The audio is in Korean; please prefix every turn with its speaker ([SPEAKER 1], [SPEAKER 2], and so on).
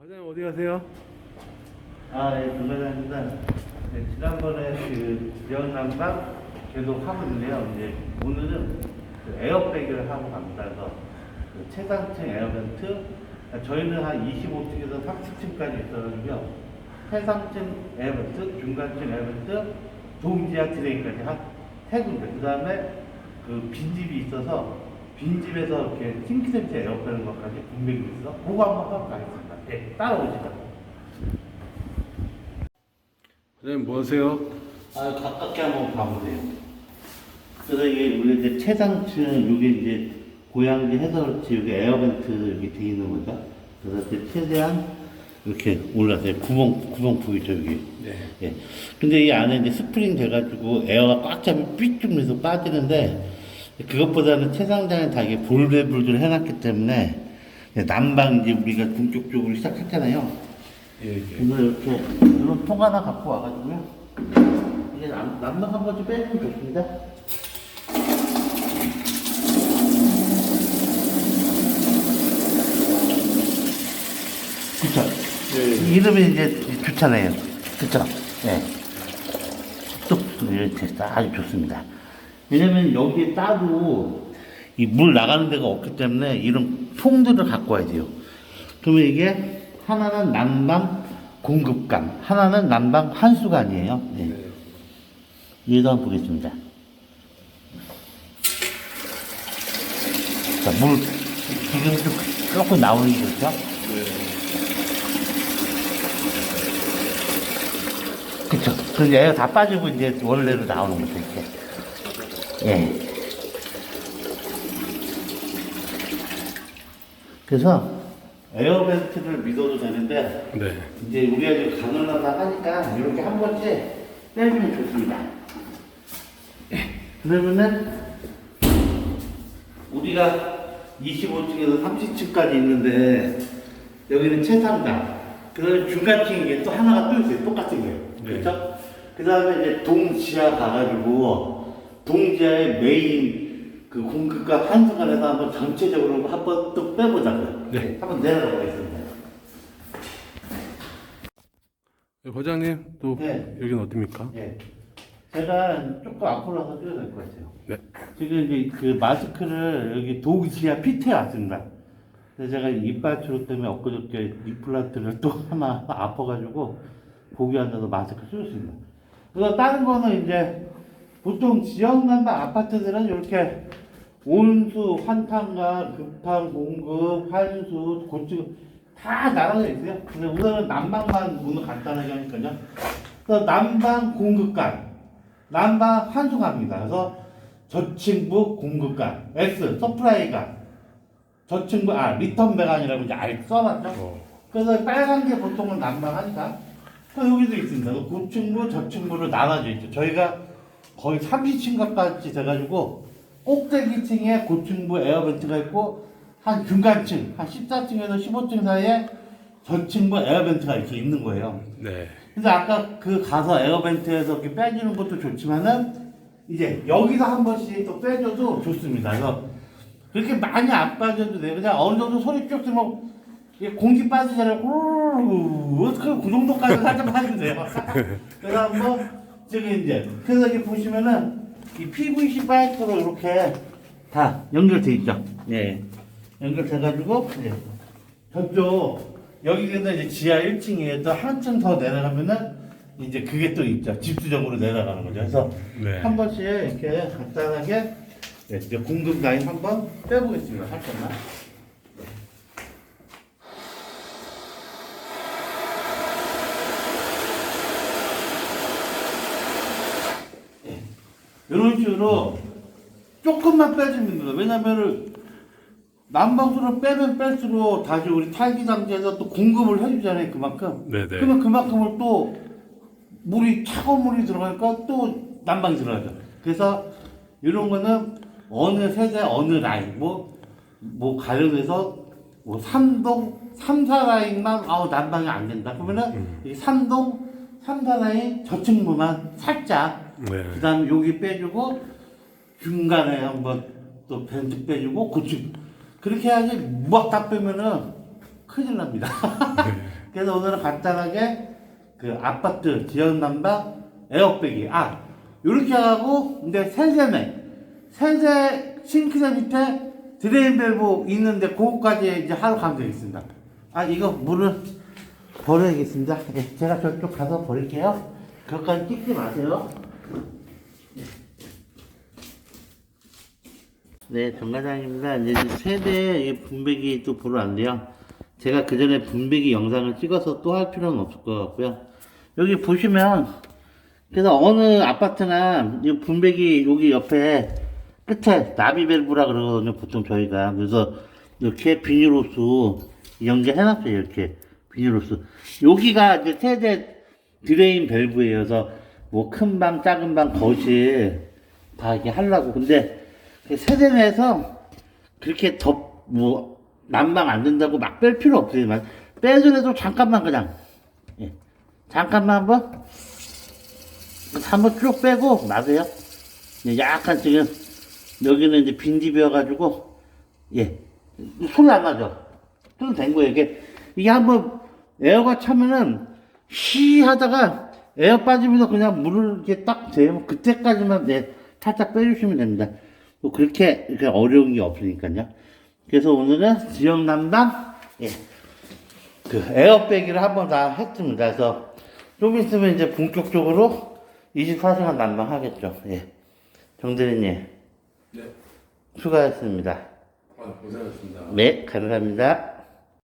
[SPEAKER 1] 과장님 어디 가세요?
[SPEAKER 2] 아, 예, 부과장입니다. 네, 지난번에 그 지역난방 계속 하고 있는데요. 이제 오늘은 그 에어백을 하고 갑니다. 그래서 그 최상층 에어벤트, 그러니까 저희는 한 25층에서 30층까지 있어가지고요. 최상층 에어벤트, 중간층 에어벤트, 동지하 트레인까지 한 세 군데. 그 다음에 그 빈집이 있어서 빈집에서 이렇게 싱크센트 에어 빼는 것까지 분명히 있어. 그거 한번 하고 가겠습니다. 예, 따라오시죠.
[SPEAKER 1] 과장님 뭐 하세요?
[SPEAKER 2] 아, 가깝게 한번 봐보세요. 그래서 이게 우리 이제 최상층, 이게 이제 고양지 해서 그렇지, 여기 에어벤트 이렇게 돼 있는 거죠. 그래서 이제 최대한 이렇게 올라서요. 구멍, 구멍 보이죠, 여기.
[SPEAKER 1] 네.
[SPEAKER 2] 예. 근데 이 안에 이제 스프링 돼가지고 에어가 꽉 차면 삐죽면서 빠지는데 그것보다는 최상단에 다 이게 볼베불들 해놨기 때문에 난방 이제 우리가 본격적으로 시작했잖아요.
[SPEAKER 1] 예, 예.
[SPEAKER 2] 그래서 이렇게 이런 통 하나 갖고 와가지고요. 이제 난, 난방 한 번쯤 빼주면 좋습니다. 그쵸?
[SPEAKER 1] 예.
[SPEAKER 2] 이름이 이제 좋잖아요. 그쵸? 네. 뚝, 이렇게 아주 좋습니다. 왜냐면 여기에 따로 이 물 나가는 데가 없기 때문에 이런 통들을 갖고 와야 돼요. 그러면 이게 하나는 난방 공급관, 하나는 난방 환수관이에요. 네. 얘도 한번 보겠습니다. 자, 물, 지금 좀 조금 나오는 게 좋죠? 그쵸. 그래서 얘가 다 빠지고 이제 원래로 나오는 거죠, 이렇게. 예. 그래서 에어벤트를 믿어도 되는데,
[SPEAKER 1] 네.
[SPEAKER 2] 이제 우리가 지금 가늘하다 하니까 이렇게 한 번씩 빼주면 좋습니다. 예. 그러면은 우리가 25층에서 30층까지 있는데 여기는 최상단. 그다음에 중간층 이게 또 하나가 또 있어요. 똑같은 게요.
[SPEAKER 1] 네.
[SPEAKER 2] 그렇죠? 그다음에 이제 동지하 가가지고 동지하의 메인 그 공급과 환승관에서 한번 전체적으로 한번 또 빼보자고요.
[SPEAKER 1] 네.
[SPEAKER 2] 한번 내려가 보겠습니다.
[SPEAKER 1] 예, 과장님 또
[SPEAKER 2] 네.
[SPEAKER 1] 여기는 어딥니까?
[SPEAKER 2] 예. 제가 조금 앞으로 와서 뛰어야 될 것 같아요.
[SPEAKER 1] 네.
[SPEAKER 2] 지금 이제 그 마스크를 여기 동지하 피트에 왔습니다. 제가 이빨 치료 때문에 엊그저께 임플란트를 또 하나 아파가지고 거기 앉아서 마스크 쓰였습니다. 그래서 다른 거는 이제 보통 지역 난방 아파트들은 이렇게 온수, 환탄과 급한 공급, 환수, 고층 다 나눠져 있어요. 근데 우선은 난방만 오늘 간단하게 하니까요. 그래서 난방 공급관, 난방 환수관입니다. 그래서 저층부 공급관, S, 서프라이관, 저층부, 아, 리턴 배관이라고 이제 알 써놨죠.
[SPEAKER 1] 어.
[SPEAKER 2] 그래서 빨간 게 보통은 난방하니까. 또 여기도 있습니다. 그 고층부, 저층부로 나눠져 있죠. 저희가 거의 30층 가까이 돼가지고 꼭대기 층에 고층부 에어벤트가 있고 한 중간층, 한 14층에서 15층 사이에 저층부 에어벤트가 이렇게 있는 거예요.
[SPEAKER 1] 네.
[SPEAKER 2] 근데 아까 그 가서 에어벤트에서 이렇게 빼주는 것도 좋지만은 이제 여기서 한 번씩 또 빼줘도 좋습니다. 그래서 그렇게 많이 안 빠져도 돼요. 그냥 어느 정도 소리 쭉 들으면 공기 빠지잖아요. 우르르 그, 그 정도까지 살짝 하면 돼요. 그래서 한번 저기 이제 그래서 이렇게 보시면은 이 PVC 파이프로 이렇게 다 연결돼 있죠. 예. 연결돼 가지고 예. 저쪽 여기 근데 이제 지하 1층에 또 한층 더 내려가면은 이제 그게 또 있죠. 집수정으로 내려가는 거죠. 그래서
[SPEAKER 1] 네.
[SPEAKER 2] 한 번씩 이렇게 간단하게 네, 이제 공급 라인 한번 빼보겠습니다. 살짝만. 이런 식으로 조금만 빼주면 됩니다. 왜냐면은 난방수를 빼면 뺄수록 다시 우리 탈기장지에서 또 공급을 해주잖아요. 그만큼.
[SPEAKER 1] 네네.
[SPEAKER 2] 그러면 그만큼을 또 물이 차가운 물이 들어가니까 또 난방이 들어가죠. 그래서 이런 거는 어느 세대 어느 라인 뭐뭐 가령해서 뭐 3동 3, 4라인만 아우 난방이 안 된다. 그러면은
[SPEAKER 1] 음.
[SPEAKER 2] 이 3동 3, 4라인 저층부만 살짝
[SPEAKER 1] 네.
[SPEAKER 2] 그다음에 여기 빼주고 중간에 한번 또 밴드 빼주고 고층 그렇게 해야지 막 다 빼면은 큰일 납니다. 그래서 오늘은 간단하게 그 아파트 지역 난방 에어백이 아 이렇게 하고 근데 세제네 세제 싱크대 밑에 드레인 밸브 있는데 그거까지 이제 하러 가면 되겠습니다. 아 이거 물을 버려야겠습니다. 예, 제가 저쪽 가서 버릴게요. 그것까지 찍지 마세요. 네, 정과장입니다. 이제 세대 분배기 또 보러 왔는데요. 제가 그 전에 분배기 영상을 찍어서 또 할 필요는 없을 것 같고요. 여기 보시면, 그래서 어느 아파트나 이 분배기 여기 옆에 끝에 나비밸브라 그러거든요. 보통 저희가. 그래서 이렇게 비닐호스 연결해놨어요. 이렇게 비닐호스. 여기가 이제 세대 드레인 밸브예요. 그래서 뭐 큰 방, 작은 방, 거실 다 이렇게 하려고. 근데 그 세대 내에서 그렇게 더, 뭐, 난방 안 된다고 막 뺄 필요 없지만, 빼더라도 잠깐만 그냥, 예. 잠깐만 한번, 한번 쭉 빼고 놔둬요. 예, 약간 지금, 여기는 이제 빈집이어가지고, 예. 안 나죠? 좀 된 거예요. 이게, 이게 한번 에어가 차면은, 쉬 하다가 에어 빠지면서 그냥 물을 이렇게 딱 대면 그때까지만 네, 살짝 빼주시면 됩니다. 뭐 그렇게 이렇게 어려운 게 없으니까요. 그래서 오늘은 지역 난방, 예. 그 에어백기를 한번 다 했습니다. 그래서 좀 있으면 이제 본격적으로 24시간 난방하겠죠. 예. 정대리님,
[SPEAKER 1] 네.
[SPEAKER 2] 수고하셨습니다.
[SPEAKER 1] 아, 고생하셨습니다.
[SPEAKER 2] 네, 감사합니다.